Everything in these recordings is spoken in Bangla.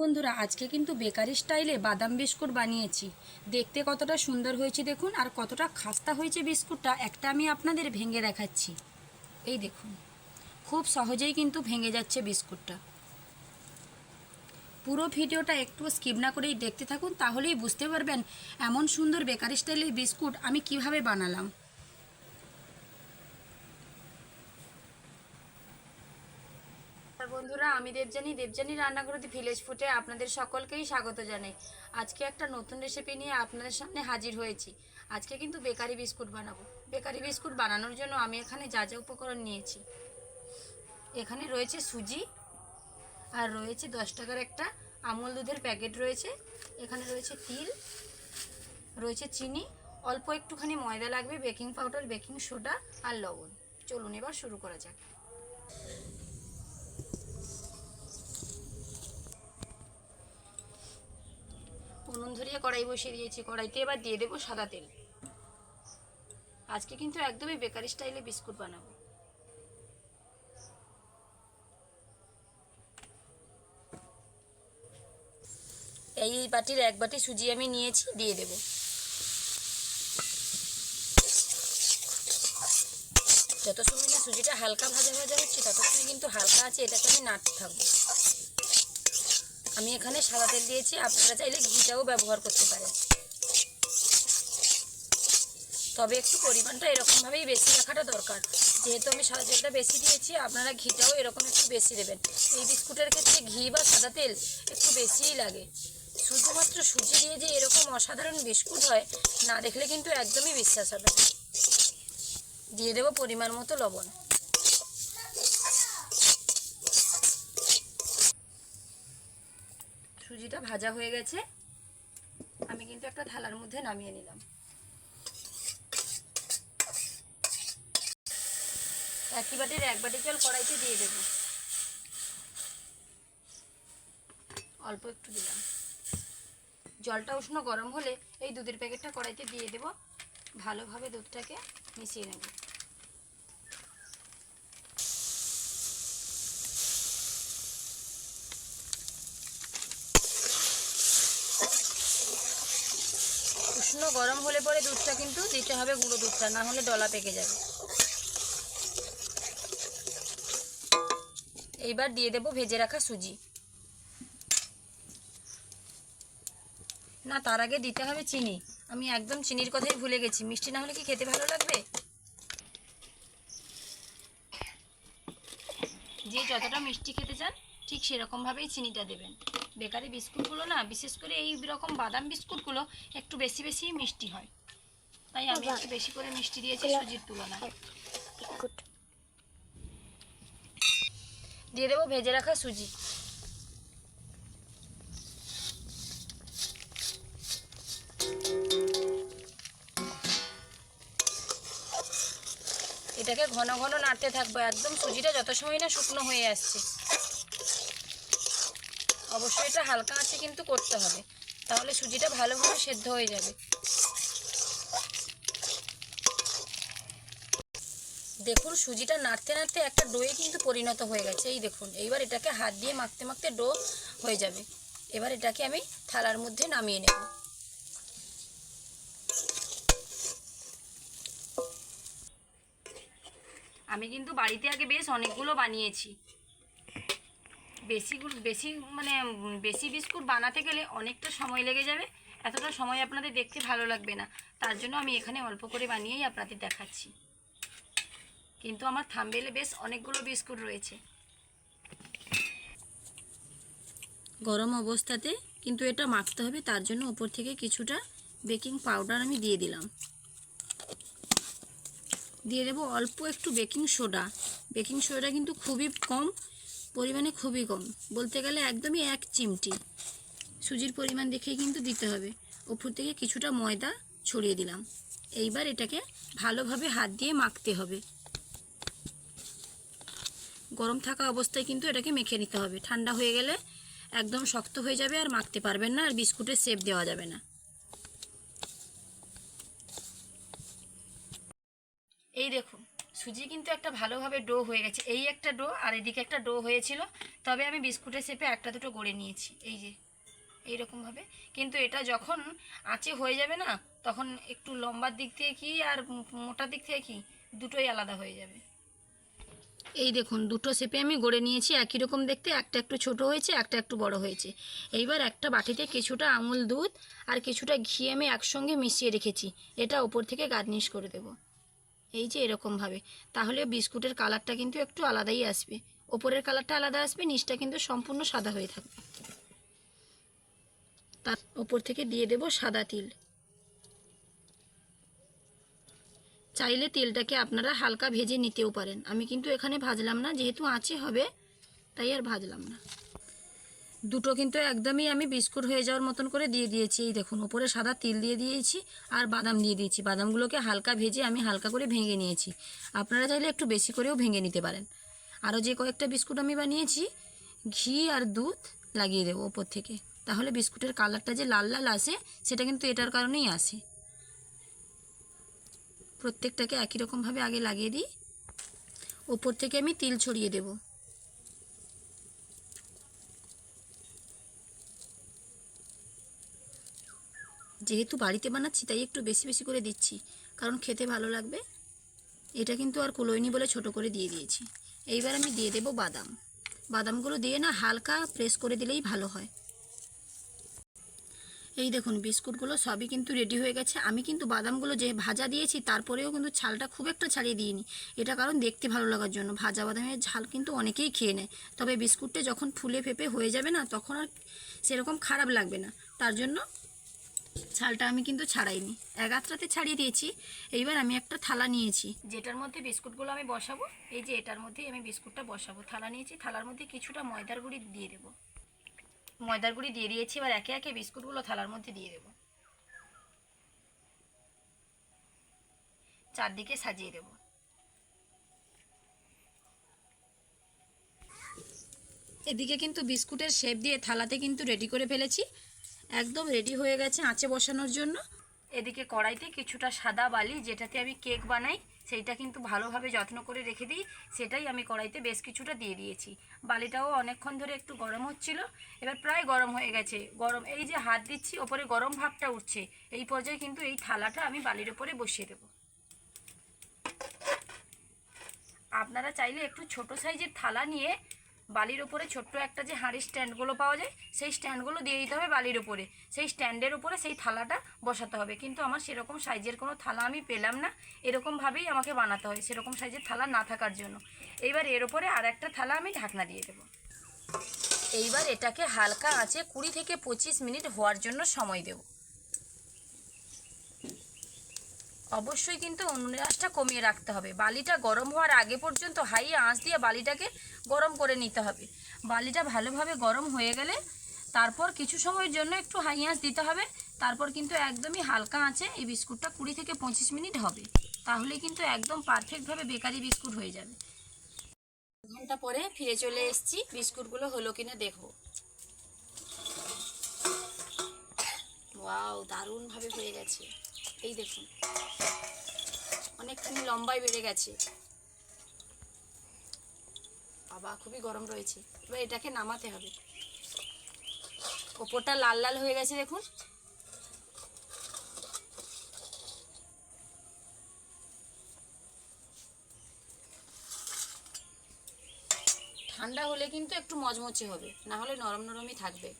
বন্ধুরা, আজকে কিন্তু বেকারি স্টাইলে বাদাম বিস্কুট বানিয়েছি। দেখতে কতটা সুন্দর হয়েছে দেখুন, আর কতটা খাস্তা হয়েছে বিস্কুটটা, একটা আমি আপনাদের ভেঙে দেখাচ্ছি। এই দেখুন, খুব সহজেই কিন্তু ভেঙে যাচ্ছে বিস্কুটটা। পুরো ভিডিওটা একটু স্কিপ না করেই দেখতে থাকুন, তাহলেই বুঝতে পারবেন এমন সুন্দর বেকারি স্টাইলের বিস্কুট আমি কীভাবে বানালাম নমস্কার বন্ধুরা, আমি দেবজানি দেবজানি রান্নাঘরতে ভিলেজ ফুটে আপনাদের সকলকেই স্বাগত জানাই। আজকে একটা নতুন রেসিপি নিয়ে আপনাদের সামনে হাজির হয়েছি। আজকে কিন্তু বেকারি বিস্কুট বানাবো। বেকারি বিস্কুট বানানোর জন্য আমি এখানে যা যা উপকরণ নিয়েছি। এখানে রয়েছে সুজি, আর রয়েছে দশ টাকার একটা আমুল দুধের প্যাকেট রয়েছে। এখানে রয়েছে তিল, রয়েছে চিনি, অল্প একটুখানি ময়দা লাগবে, বেকিং পাউডার, বেকিং সোডা আর লবণ। চলুন এবার শুরু করা যাক। ধরিয়ে কড়াই বসিয়ে দিয়েছি। কড়াইতে এবার দিয়ে দেবো সাদা তেল। আজকে কিন্তু একদমই বেকারি স্টাইলে বিস্কুট বানাবো। এই বাটির এক বাটি সুজি আমি নিয়েছি, দিয়ে দেব। যত সময় না সুজিটা হালকা ভাজা ভাজা হচ্ছে তত সময় কিন্তু হালকা আছে, এটাকে আমি নাড়তে থাকব। আমি এখানে সাদা তেল দিয়েছি, আপনারা চাইলে ঘিটাও ব্যবহার করতে পারেন। তবে একটু পরিমাণটা এরকমভাবেই বেশি রাখাটা দরকার। যেহেতু আমি সাদা তেলটা বেশি দিয়েছি, আপনারা ঘিটাও এরকম একটু বেশি দেবেন। এই বিস্কুটের ক্ষেত্রে ঘি বা সাদা তেল একটু বেশিই লাগে। শুধুমাত্র সুজি দিয়ে যে এরকম অসাধারণ বিস্কুট হয়, না দেখলে কিন্তু একদমই বিশ্বাস হবে দিয়ে দেবো পরিমাণ মতো লবণ। সুজিটা ভাজা হয়ে গেছে। আমি কিন্তু একটা থালার মধ্যে নামিয়ে নিলাম। একই বাটির এক বাটি জল কড়াইতে দিয়ে দেব। অল্প একটু দিলাম। জলটা উষ্ণ গরম হলে এই দুধের প্যাকেটটা কড়াইতে দিয়ে দেব। ভালোভাবে দুধটাকে মিশিয়ে নেব। উষ্ণ গরম হলে পরে দুধটা কিন্তু দিতে হবে গুঁড়ো দুধটা, না হলে ডলা পেকে যাবে। এইবার দিয়ে দেব ভেজে রাখা সুজি। না, তার আগে দিতে হবে চিনি। আমি একদম চিনির কথাই ভুলে গেছি। মিষ্টি না হলে কি খেতে ভালো লাগবে? যে যতটা মিষ্টি খেতে চান, ঠিক সেরকমভাবেই চিনিটা দেবেন। বেকারি বিস্কুটগুলো না বিশেষ করে এই রকম বাদাম বিস্কুটগুলো একটু বেশি বেশি মিষ্টি হয়। তাই আমি একটু বেশি করে মিষ্টি দিয়েছি সুজির তুলনায়। দিয়ে দেবো ভেজে রাখা সুজি। এটাকে ঘন ঘন নাড়তে থাকব একদম সুজিটা যত সময় না শুকনো হয়ে আসছে। অবশ্যই এটা হালকা আছে কিন্তু করতে হবে। তাহলে সুজিটা ভালোভাবে সেদ্ধ হয়ে যাবে। দেখুন, সুজিটা নাড়তে নাড়তে একটা ডোয়ে কিন্তু পরিণত হয়ে গেছে। এই দেখুন, এইবার এটাকে হাত দিয়ে মাখতে মাখতে ডো হয়ে যাবে। এবার এটাকে আমি থালার মধ্যে নামিয়ে নেব। আমি কিন্তু বাড়িতে আগে বেশ অনেকগুলো বানিয়েছি। বেশিগুলো বেশি মানে বেশি বিস্কুট বানাতে গেলে অনেকটা সময় লেগে যাবে। এতটা সময় আপনাদের দেখতে ভালো লাগবে না। তার জন্য আমি এখানে অল্প করে বানিয়েই আপনাদের দেখাচ্ছি। কিন্তু আমার থাম্বেলে বেশ অনেকগুলো বিস্কুট রয়েছে। গরম অবস্থাতে কিন্তু এটা মাখতে হবে। তার জন্য ওপর থেকে কিছুটা বেকিং পাউডার আমি দিয়ে দিলাম। দিয়ে দেবো অল্প একটু বেকিং সোডা। বেকিং সোডা কিন্তু খুবই কম। পরিমাণে খুবই কম। বলতে গেলে একদমই এক চিমটি। সুজির পরিমাণ দেখেই কিন্তু দিতে হবে। ওপর থেকে কিছুটা ময়দা ছড়িয়ে দিলাম। এইবার এটাকে ভালোভাবে হাত দিয়ে মাখতে হবে। গরম থাকা অবস্থায় কিন্তু এটাকে মেখে নিতে হবে। ঠান্ডা হয়ে গেলে একদম শক্ত হয়ে যাবে আর মাখতে পারবেন না, আর বিস্কুটের শেপ দেওয়া যাবে না। এই দেখুন সুজি কিন্তু একটা ভালোভাবে ডো হয়ে গেছে। এই একটা ডো আর এদিকে একটা ডো হয়েছিল। তবে আমি বিস্কুটের শেপে একটা দুটো গড়ে নিয়েছি। এই যে, এইরকমভাবে। কিন্তু এটা যখন আঁচে হয়ে যাবে না, তখন একটু লম্বার দিক থেকে কি আর মোটার দিক থেকে কি, দুটোই আলাদা হয়ে যাবে। এই দেখুন, দুটো শেপে আমি গড়ে নিয়েছি। একই রকম দেখতে, একটা একটু ছোট হয়েছে, একটা একটু বড় হয়েছে। এইবার একটা বাটিতে কিছুটা আমুল দুধ আর কিছুটা ঘি আমি একসঙ্গে মিশিয়ে রেখেছি। এটা ওপর থেকে গার্নিশ করে দেব। এই যে এরকমভাবে তাহলে বিস্কুটের কালারটা কিন্তু একটু আলাদাই আসবে। ওপরের কালারটা আলাদা আসবে, নিচটা কিন্তু সম্পূর্ণ সাদা হয়ে থাকবে। তার ওপর থেকে দিয়ে দেব সাদা তিল। চাইলে তেলটাকে আপনারা হালকা ভেজে নিতেও পারেন। আমি কিন্তু এখানে ভাজলাম না, যেহেতু আঁচে হবে, তাই আর ভাজলাম না। দুটো কিন্তু একদমই আমি বিস্কুট হয়ে যাওয়ার মতন করে দিয়ে দিয়েছি। এই দেখুন ওপরে সাদা তিল দিয়ে দিয়েছি আর বাদাম দিয়ে দিয়েছি। বাদামগুলোকে হালকা ভেজে আমি হালকা করে ভেঙে নিয়েছি। আপনারা চাইলে একটু বেশি করেও ভেঙে নিতে পারেন। আরও যে কয়েকটা বিস্কুট আমি বানিয়েছি, ঘি আর দুধ লাগিয়ে দেবো ওপর থেকে। তাহলে বিস্কুটের কালারটা যে লাল লাল আসে, সেটা কিন্তু এটার কারণেই আসে। প্রত্যেকটাকে একই রকমভাবে আগে লাগিয়ে দিই। ওপর থেকে আমি তিল ছড়িয়ে দেব। যেহেতু বাড়িতে বানাচ্ছি, তাই একটু বেশি বেশি করে দিচ্ছি। কারণ খেতে ভালো লাগবে। এটা কিন্তু আর কুলোয়নি বলে ছোট করে দিয়ে দিয়েছি। এইবার আমি দিয়ে দেব বাদাম। বাদামগুলো দিয়ে না হালকা প্রেস করে দিলেই ভালো হয়। এই দেখুন, বিস্কুটগুলো সবই কিন্তু রেডি হয়ে গেছে। আমি কিন্তু বাদামগুলো যে ভাজা দিয়েছি, তারপরেও কিন্তু ছালটা খুব একটা ছাড়িয়ে দিইনি। এটা কারণ দেখতে ভালো লাগার জন্য। ভাজা বাদামের ঝাল কিন্তু অনেকেই খেয়ে নেয়। তবে বিস্কুটটা যখন ফুলে ফেপে হয়ে যাবে না, তখন আর সেরকম খারাপ লাগবে না। তার জন্য ছালটা আমি কিন্তু ছাড়াইনি। এক আত্রাতে ছাড়িয়ে দিয়েছি। এইবার আমি একটা থালা নিয়েছি। যেটার মধ্যে বিস্কুটগুলো আমি বসাবো এই যে এটার মধ্যেই আমি বিস্কুটটা বসাবো। থালা নিয়েছি থালার মধ্যে কিছুটা ময়দার গুঁড়ি দিয়ে দেবো। ময়দার গুঁড়ি দিয়ে দিয়েছি এবার একে একে বিস্কুটগুলো থালার মধ্যে দিয়ে দেবো। চারদিকে সাজিয়ে দেব। এদিকে কিন্তু বিস্কুটের শেপ দিয়ে থালাতে কিন্তু রেডি করে ফেলেছি। একদম রেডি হয়ে গেছে আঁচে বসানোর জন্য। এদিকে কড়াইতে কিছুটা সাদা বালি, যেটাতে আমি কেক বানাই, সেইটা কিন্তু ভালোভাবে যত্ন করে রেখে দিই, সেটাই আমি কড়াইতে বেশ কিছুটা দিয়ে দিয়েছি। বালিটাও অনেকক্ষণ ধরে একটু গরম হচ্ছিল, এবার প্রায় গরম হয়ে গেছে। গরম, এই যে হাত দিচ্ছি, ওপরে গরম ভাবটা উঠছে। এই পর্যায়ে কিন্তু এই থালাটা আমি বালির ওপরে বসিয়ে দেব। আপনারা চাইলে একটু ছোট সাইজের থালা নিয়ে বালির ওপরে ছোট্ট একটা যে হাঁড়ির স্ট্যান্ডগুলো পাওয়া যায়, সেই স্ট্যান্ডগুলো দিয়ে দিতে হবে বালির ওপরে সেই স্ট্যান্ডের উপরে সেই থালাটা বসাতে হবে। কিন্তু আমার সেরকম সাইজের কোনো থালা আমি পেলাম না। এরকমভাবেই আমাকে বানাতে হয়, সেরকম সাইজের থালা না থাকার জন্য। এইবার এর ওপরে আর একটা থালা আমি ঢাকনা দিয়ে দেবো। এইবার এটাকে হালকা আঁচে কুড়ি থেকে পঁচিশ মিনিট হওয়ার জন্য সময় দেব। অবশ্যই কিন্তু উনুনের আঁচটা কমিয়ে রাখতে হবে। বালিটা গরম হওয়ার আগে পর্যন্ত হাই আঁচ দিয়ে বালিটাকে গরম করে নিতে হবে। বালিটা ভালোভাবে গরম হয়ে গেলে তারপর কিছু সময়ের জন্য একটু হাই আঁচ দিতে হবে। তারপর কিন্তু একদমই হালকা আঁচে এই বিস্কুটটা কুড়ি থেকে পঁচিশ মিনিট হবে। তাহলে কিন্তু একদম পারফেক্টভাবে বেকারি বিস্কুট হয়ে যাবে। ঘণ্টা পরে ফিরে চলে এসেছি। বিস্কুটগুলো হলো কিনা দেখব ওয়াও, দারুণভাবে হয়ে গেছে। এই দেখুন। অনেকখানি লম্বায় বেড়ে গেছে। বাবা খুবই গরম রয়েছে। এবার এটাকে নামাতে হবে। ওপরটা লাল লাল হয়ে গেছে দেখুন। ঠান্ডা হলে কিন্তু একটু মচমচে হবে। না হলে নরম নরমই থাকবে।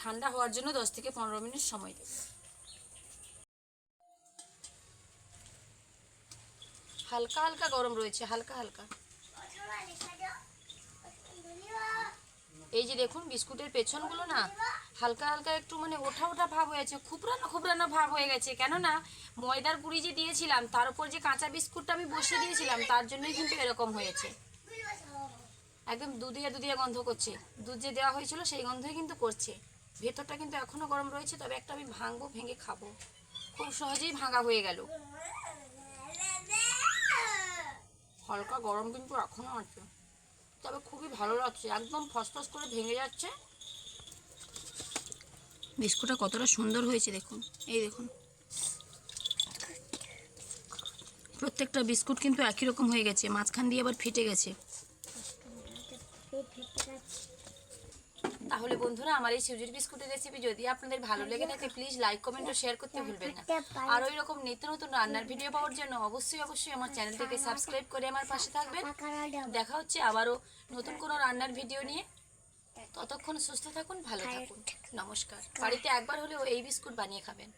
ঠান্ডা হওয়ার জন্য দশ থেকে পনেরো মিনিট সময় দেবে হালকা হালকা গরম রয়েছে, হালকা হালকা। এই যে দেখুন, বিস্কুটের পেছনগুলো না হালকা হালকা একটু মানে ওঠা ওঠা ভাব হয়েছে খুবরানো খুবরানো ভাব হয়ে গেছে। কেননা, ময়দার গুঁড়ি যে দিয়েছিলাম, তার উপর যে কাঁচা বিস্কুটটা আমি বসিয়ে দিয়েছিলাম, তার জন্যই কিন্তু এরকম হয়েছে। একদম দুধিয়া দুধিয়া গন্ধ করছে। দুধ যে দেওয়া হয়েছিল, সেই গন্ধই কিন্তু করছে। ভেতরটা কিন্তু এখনও গরম রয়েছে, তবে একটা আমি ভাঙবো, ভেঙে খাব। খুব সহজেই ভাঙা হয়ে গেল। হালকা গরম কিন্তু এখনও আছে। তবে খুবই ভালো লাগছে, একদম ফসফস করে ভেঙে যাচ্ছে। বিস্কুটটা কতটা সুন্দর হয়েছে দেখুন, এই দেখুন। প্রত্যেকটা বিস্কুট কিন্তু একই রকম হয়ে গেছে, মাঝখান দিয়ে আবার ফেটে গেছে। তাহলে বন্ধুরা আমার এই সুজির বিস্কুটের রেসিপি যদি আপনাদের ভালো লেগে থাকে প্লিজ লাইক কমেন্ট ও শেয়ার করতে ভুলবেন না। আর ওই রকম নিত্য নতুন রান্নার ভিডিও পাওয়ার জন্য অবশ্যই অবশ্যই আমার চ্যানেলটিকে সাবস্ক্রাইব করে আমার পাশে থাকবেন। দেখা হচ্ছে আবারও নতুন কোনো রান্নার ভিডিও নিয়ে। ততক্ষণ সুস্থ থাকুন ভালো থাকুন। নমস্কার। বাড়িতে একবার হলেও এই বিস্কুট বানিয়ে খাবেন।